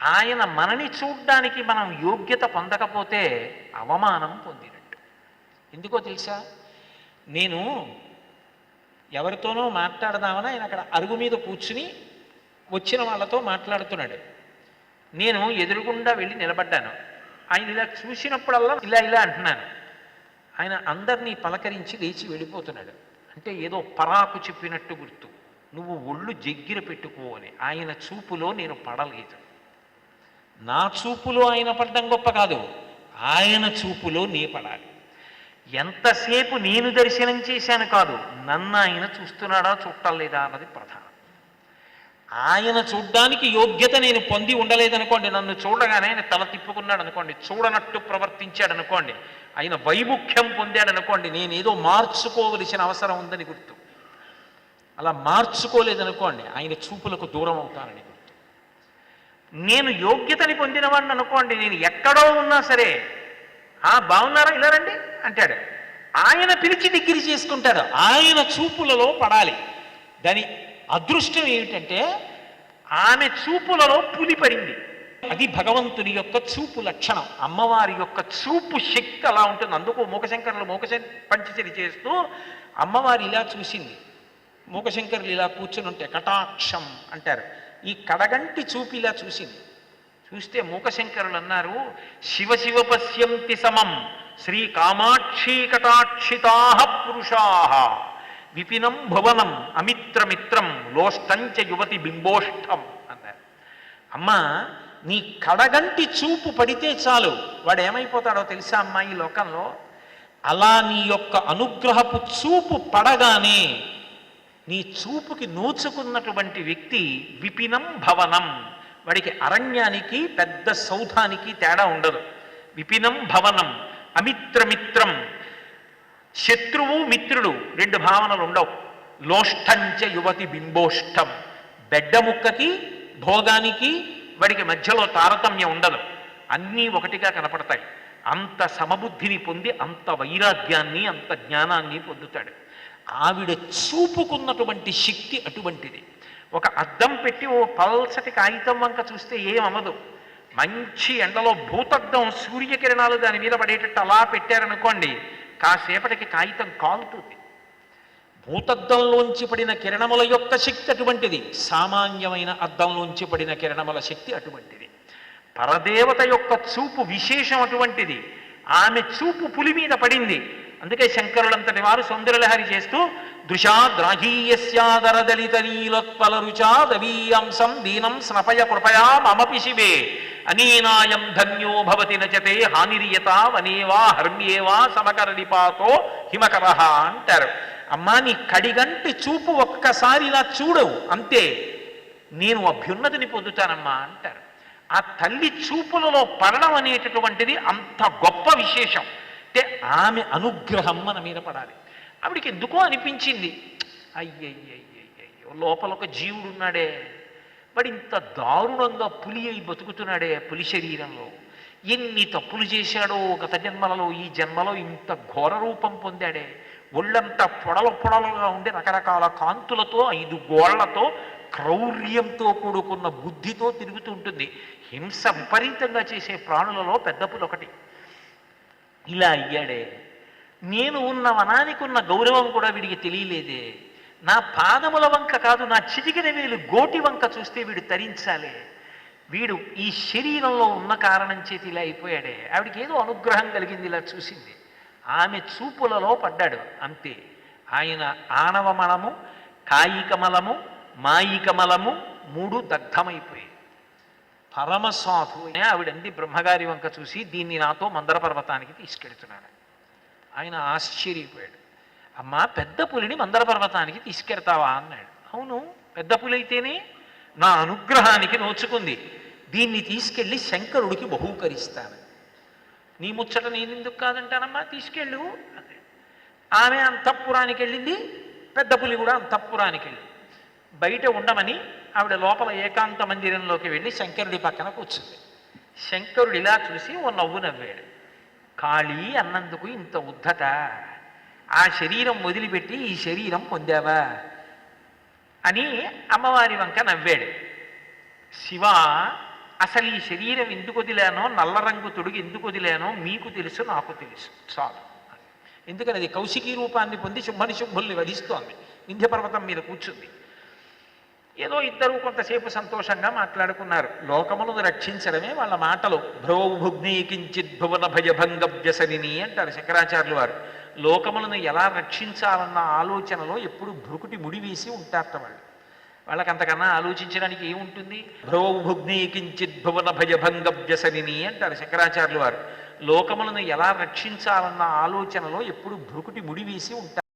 ఆయన మనని చూడ్డానికి మనం యోగ్యత పొందకపోతే అవమానం పొందినట్టు. ఎందుకో తెలుసా? నేను ఎవరితోనో మాట్లాడదామని ఆయన అక్కడ అరుగు మీద కూర్చుని వచ్చిన వాళ్ళతో మాట్లాడుతున్నాడు. నేను ఎదురుగుండా వెళ్ళి నిలబడ్డాను. ఆయన ఇలా చూసినప్పుడల్లా ఇలా ఇలా అంటున్నాను. ఆయన అందరినీ పలకరించి లేచి వెళ్ళిపోతున్నాడు. అంటే ఏదో పరాకు చెప్పినట్టు గుర్తు. నువ్వు ఒళ్ళు జగ్గిర పెట్టుకో అని. ఆయన చూపులో నేను పడలేదు. నా చూపులో ఆయన పడ్డం గొప్ప కాదు. ఆయన చూపులో నీ పడాలి. ఎంతసేపు నేను దర్శనం చేశాను కాదు నన్ను ఆయన చూస్తున్నాడా చూడలేదా అన్నది ప్రధానం. ఆయన చూడ్డానికి యోగ్యత నేను పొంది ఉండలేదనుకోండి నన్ను చూడగానే ఆయన తల తిప్పుకున్నాడు అనుకోండి చూడనట్టు ప్రవర్తించాడు అనుకోండి ఆయన వైముఖ్యం పొందాడు అనుకోండి నేనేదో మార్చుకోవలసిన అవసరం ఉందని గుర్తు. అలా మార్చుకోలేదనుకోండి ఆయన చూపులకు దూరం అవుతానని. నేను యోగ్యతని పొందినవాడిని అనుకోండి నేను ఎక్కడో ఉన్నా సరే. ఆ బాగున్నారా? ఇలా రండి అంటాడు. ఆయన పిలిచి దగ్గర చేసుకుంటారు ఆయన చూపులలో పడాలి. దాని అదృష్టం ఏమిటంటే ఆమె చూపులలో పులి పడింది. అది భగవంతుని యొక్క చూపు లక్షణం. అమ్మవారి యొక్క చూపు శక్తి అలా ఉంటుంది. అందుకు మూకశంకరులు మూకశ పంచచరి చేస్తూ అమ్మవారి ఇలా చూసింది. మూకశంకరులు ఇలా కూర్చుని ఉంటే కటాక్షం అంటారు. ఈ కడగంటి చూపిలా చూసింది. చూస్తే మూకశంకరులు అన్నారు శివ శివ పశ్యంతి సమం శ్రీ కామాక్షీ కటాక్షితా పురుషా విపినం భువనం అమిత్రమిత్రం లోష్టంచ యువతి బింబోష్టం అన్నారు. అమ్మా నీ కడగంటి చూపు పడితే చాలు. వాడు ఏమైపోతాడో తెలుసా అమ్మా ఈ లోకంలో? అలా నీ యొక్క అనుగ్రహపు చూపు పడగానే నీ చూపుకి నోచుకున్నటువంటి వ్యక్తి విపినం భవనం. వాడికి అరణ్యానికి పెద్ద సౌధానికి తేడా ఉండదు. విపినం భవనం అమిత్రమిత్రం. శత్రువు మిత్రుడు రెండు భావనలు ఉండవు. లోష్టంచ యువతి బింబోష్టం బెడ్డ ముక్కకి భోగానికి వాడికి మధ్యలో తారతమ్యం ఉండదు. అన్నీ ఒకటిగా కనపడతాయి. అంత సమబుద్ధిని పొంది అంత వైరాగ్యాన్ని అంత జ్ఞానాన్ని పొందుతాడు. ఆవిడ చూపుకున్నటువంటి శక్తి అటువంటిది. ఒక అద్దం పెట్టి ఓ పల్సటి కాగితం వంక చూస్తే ఏమదు మంచి ఎండలో భూతద్దం సూర్యకిరణాలు దాని మీద పడేటట్టు అలా పెట్టారనుకోండి కాసేపటికి కాగితం కాలుతుంది. భూతద్దంలోంచి పడిన కిరణముల యొక్క శక్తి అటువంటిది. సామాన్యమైన అద్దంలోంచి పడిన కిరణముల శక్తి అటువంటిది. పరదేవత యొక్క చూపు విశేషం అటువంటిది. ఆమె చూపు పులి మీద పడింది. అందుకే శంకరులంతటి వారు సౌందర్యలహరి చేస్తూ దృశాద్రాహీయస్యాదరదలిత నీలోత్పల రుచా దవీయాంసం దీనం స్నపయ కృపయా మమపి శివే అనీనాయం ధన్యో భవతి నచతే హానిరియత వనేవా హర్మ్యేవా సమకరణిపాతో హిమకరహ హిమకర అంటారు. అమ్మా నీ కడిగంటి చూపు ఒక్కసారి ఇలా చూడవు అంతే నేను అభ్యున్నతిని పొందుతానమ్మా అంటారు. ఆ తల్లి చూపులలో పడడం అనేటటువంటిది అంత గొప్ప విశేషం. అంటే ఆమె అనుగ్రహం మన మీద పడాలి. ఆవిడికి ఎందుకో అనిపించింది. అయ్యయ్యయ్యయ్యో లోపల ఒక జీవుడు ఉన్నాడే. వాడు ఇంత దారుణంగా పులి అయి బతుకుతున్నాడే పులి శరీరంలో. ఎన్ని తప్పులు చేశాడో గత జన్మలలో ఈ జన్మలో ఇంత ఘోర రూపం పొందాడే. ఒళ్ళంతా పొడల పొడలుగా ఉండే రకరకాల కాంతులతో ఐదు గోళ్ళతో క్రౌర్యంతో కూడుకున్న బుద్ధితో తిరుగుతూ ఉంటుంది. హింస విపరీతంగా చేసే ప్రాణులలో పెద్ద పులి ఒకటి. ఇలా అయ్యాడే. నేను ఉన్న వనానికి ఉన్న గౌరవం కూడా వీడికి తెలియలేదే. నా పాదముల వంక కాదు నా చిటికిన వేలు గోటి వంక చూస్తే వీడు తరించాలే. వీడు ఈ శరీరంలో ఉన్న కారణం చేతి ఇలా అయిపోయాడే. ఆవిడికి ఏదో అనుగ్రహం కలిగింది ఇలా చూసింది. ఆమె చూపులలో పడ్డాడు అంతే. ఆయన ఆణవమలము కాయికమలము మాయికమలము మూడు దగ్ధమైపోయాయి. పరమసాధు ఆవిడంది బ్రహ్మగారి వంక చూసి దీన్ని నాతో మందర పర్వతానికి తీసుకెడుతున్నాడు ఆయన ఆశ్చర్యపోయాడు. అమ్మా పెద్ద పులిని మందర పర్వతానికి తీసుకెడతావా అన్నాడు. అవును పెద్ద పులి అయితేనే నా అనుగ్రహానికి నోచుకుంది. దీన్ని తీసుకెళ్ళి శంకరుడికి బహూకరిస్తాను. నీ ముచ్చట నేను ఎందుకు కాదంటానమ్మా? తీసుకెళ్ళు ఆమె అంతఃపురానికి వెళ్ళింది పెద్ద పులి కూడా అంతఃపురానికి వెళ్ళింది. బయట ఉండమని ఆవిడ లోపల ఏకాంత మందిరంలోకి వెళ్ళి శంకరుడి పక్కన కూర్చుంది. శంకరుడు ఇలా చూసి ఓ నవ్వు నవ్వాడు. ఖాళీ అన్నందుకు ఇంత ఉద్ధత. ఆ శరీరం వదిలిపెట్టి ఈ శరీరం పొందావా? అని అమ్మవారి వంక నవ్వాడు. శివ అసలు ఈ శరీరం ఎందుకు వదిలానో నల్ల రంగు తొడుగు ఎందుకు వదిలానో మీకు తెలుసు నాకు తెలుసు. చాలు. ఎందుకని అది కౌశికీ రూపాన్ని పొంది శుభని శుభుల్ని వధిస్తోంది. వింధ్యపర్వతం మీద కూర్చుంది. ఏదో ఇద్దరు కొంతసేపు సంతోషంగా మాట్లాడుకున్నారు. లోకములను రక్షించడమే వాళ్ళ మాటలు. భ్రోభుగ్ని కించిత్ భువన భయభంగ వ్యసరిని అంటారు శంకరాచార్యులు వారు. లోకములను ఎలా రక్షించాలన్న ఆలోచనలో ఎప్పుడు భృకుటి ముడివేసి ఉంటారట వాళ్ళు. వాళ్ళకి అంతకన్నా ఆలోచించడానికి ఏముంటుంది? భ్రోభుగ్ని కించిత్ భువన భయభంగ వ్యసరిని అంటారు శంకరాచార్యులు వారు. లోకములను ఎలా రక్షించాలన్న ఆలోచనలో ఎప్పుడు భృకుటి ముడివేసి ఉంటారు